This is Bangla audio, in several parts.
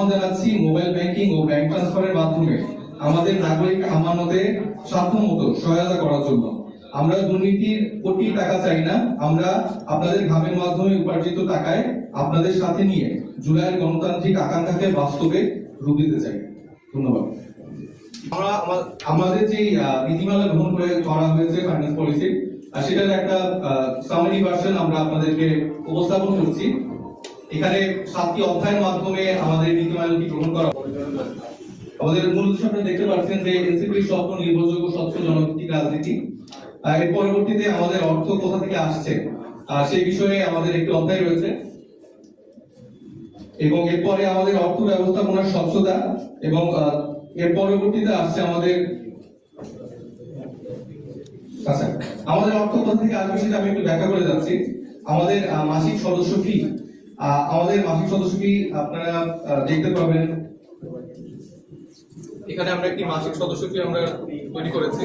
আহ্বান জানাচ্ছি মোবাইল ব্যাংকিং ও ব্যাংক ট্রান্সফারের মাধ্যমে আমাদের নাগরিক আমানতে সাধ্যমতো সহায়তা করার জন্য। আমরা দুর্নীতির কোটি টাকা চাই না, আমরা আপনাদের ঘামের মাধ্যমে উপার্জিত টাকায় আপনাদের সাথে নিয়ে জুলাইয়ের গণতান্ত্রিক আকাঙ্ক্ষাকে বাস্তবে রূপ দিতে চাই। ধন্যবাদ। আমরা আমাদের যে নীতিমালা গ্রহণ করে করা হয়েছে ফাইন্যান্স পলিসি সেটার একটা সামারি ভার্সন আমরা আপনাদেরকে উপস্থাপন করছি। এখানে সাতটি অধ্যায়ের মাধ্যমে আমাদের নীতিমালাটি গ্রহণ করা আমাদের মূল উদ্দেশ্য আপনারা দেখতে পাচ্ছেন যে এনসিপির স্বপ্ন নির্ভরযোগ্য স্বচ্ছ জনভিত্তিক রাজনীতি এর পরবর্তীতে আমাদের অর্থ কোথা থেকে আসছে সেই বিষয়ে আমাদের একটি অধ্যায় রয়েছে। এবং এরপরে আমাদের অর্থ ব্যবস্থাপনার স্বচ্ছতা এবং এর পরবর্তীতে আসছে আমাদের আচ্ছা আমাদের অর্থ কোথা থেকে আসবে সেটা আমি একটু ব্যাখ্যা করে যাচ্ছি। আমাদের মাসিক সদস্য ফি আমাদের মাসিক সদস্য কি আপনারা দেখতে পাবেন। এখানে আমরা একটি মাসিক সদস্য কি আমরা তৈরি করেছি।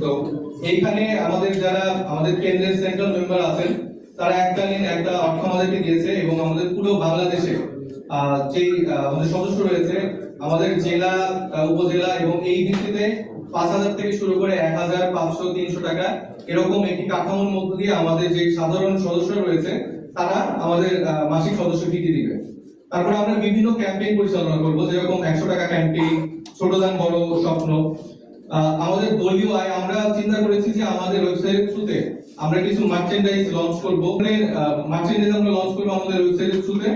তো এইখানে আমাদের যারা আমাদের কেন্দ্রের সেন্ট্রাল মেম্বার আছেন তারা এককালীন একটা অর্থ আমাদেরকে দিয়েছে এবং আমাদের পুরো বাংলাদেশে যেই আমাদের সদস্য রয়েছে, আমাদের জেলা উপজেলা এবং এই ভিত্তিতে পাঁচ হাজার থেকে শুরু করে এক হাজার পাঁচশো তিনশো টাকা এরকম একটি কাঠামোর মধ্য দিয়ে আমাদের যে সাধারণ সদস্য রয়েছে, তারা আমাদের মাসিক সদস্য ফিটি দিবে। তারপরে আমরা বিভিন্ন ক্যাম্পেইন পরিচালনা করব, যেরকম একশো টাকা ক্যাম্পেইন, ছোট দান, বড় স্বপ্ন। আমাদের দলীয় আয়, আমরা চিন্তা করেছি যে আমাদের ওয়েবসাইটের থ্রুতে আমরা কিছু মার্চেন্ডাইজ লঞ্চ করব। মার্চেন্ডাইজ আমরা লঞ্চ করব আমাদের ওয়েবসাইটের থ্রুতে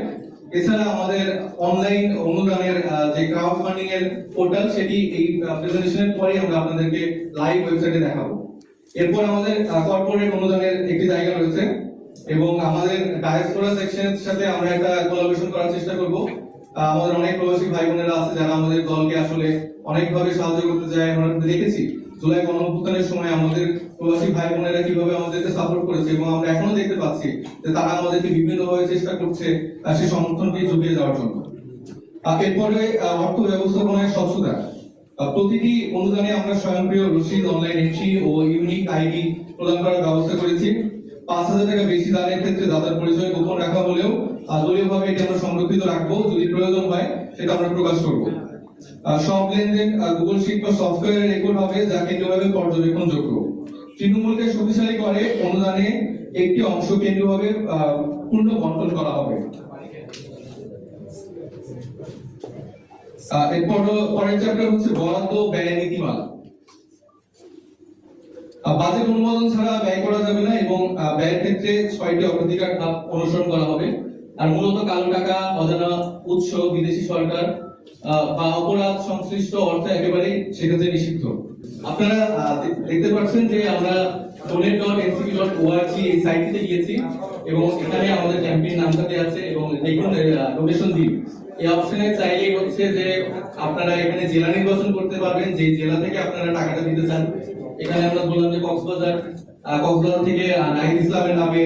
এছাড়া আমাদের অনলাইন অনুদানের যে ক্রাউড ফান্ডিং এর পোর্টাল সেটি এই প্রেজেন্টেশনের পরে আমরা আপনাদেরকে লাইভ ওয়েবসাইটে দেখাবো। এরপর আমাদের কর্পোরেট অনুদানের একটি জায়গা রয়েছে এবং আমাদের ডায়াসপোরা সেকশনের সাথে আমরা একটা কোলাবোরেশন করার চেষ্টা করব। আমাদের অনেক প্রবাসী ভাই বোনেরা আছে যারা আমাদের দলকে আসলে অনেকভাবে সাহায্য করতে চায়। আমরা দেখেছি, জুলাই গণঅভ্যুত্থানের সময় আমাদের প্রবাসী ভাই বোনেরা কীভাবে আমাদেরকে সাপোর্ট করেছে এবং আমরা এখনও দেখতে পাচ্ছি যে তারা আমাদেরকে বিভিন্নভাবে চেষ্টা করছে সেই সমর্থনটি জুগিয়ে যাওয়ার জন্য। এরপরে অর্থ ব্যবস্থাপনায় স্বচ্ছতা। প্রতিটি অনুদানে আমরা স্বয়ংক্রিয় রসিদ অনলাইন এন্ট্রি ও ইউনিক আইডি প্রদান করার ব্যবস্থা করেছি। পাঁচ হাজার টাকা বেশি দানের ক্ষেত্রে দাতার পরিচয় গোপন রাখা হলেও দলীয়ভাবে এটি আমরা সংরক্ষিত রাখব। যদি প্রয়োজন হয়, সেটা আমরা প্রকাশ করব। সব লেনদেন গুগল শিট বা সফটওয়্যারে রেকর্ড হবে যা কেন্দ্রীয়ভাবে পর্যবেক্ষণযোগ্য। তৃণমূলকে শক্তিশালী করে অনুদানে একটি অংশ কেন্দ্রীয়ভাবে পূর্ণ বন্টন করা হবে। এরপর পরের চ্যাপ্টার হচ্ছে বরাদ্দ ব্যয় নীতিমালা। বাজেট অনুমোদন ছাড়া ব্যয় করা যাবে না এবং ব্যয়ের ক্ষেত্রে ছয়টি অগ্রাধিকার ধাপ অনুসরণ করা হবে। আর মূলত কালো টাকা, অজানা উৎস, বিদেশি সরকার বা অপরাধ সংশ্লিষ্ট অর্থ একেবারেই সেক্ষেত্রে নিষিদ্ধ। আপনারা দেখতে পাচ্ছেন যে আমরা donate dot NCP dot ORG এই সাইটটিতে গিয়েছি এবং এখানে আমাদের ক্যাম্পেইন নামটা দেওয়া আছে এবং দেখুন ডোনেশন দিন। এই অপশনে চাইলেই হচ্ছে যে আপনারা এখানে জেলা নির্বাচন করতে পারবেন যে জেলা থেকে আপনারা টাকাটা দিতে চান। এখানে আমরা বললাম যে কক্সবাজার কক্সবাজার থেকে নাহিদ ইসলামের নামে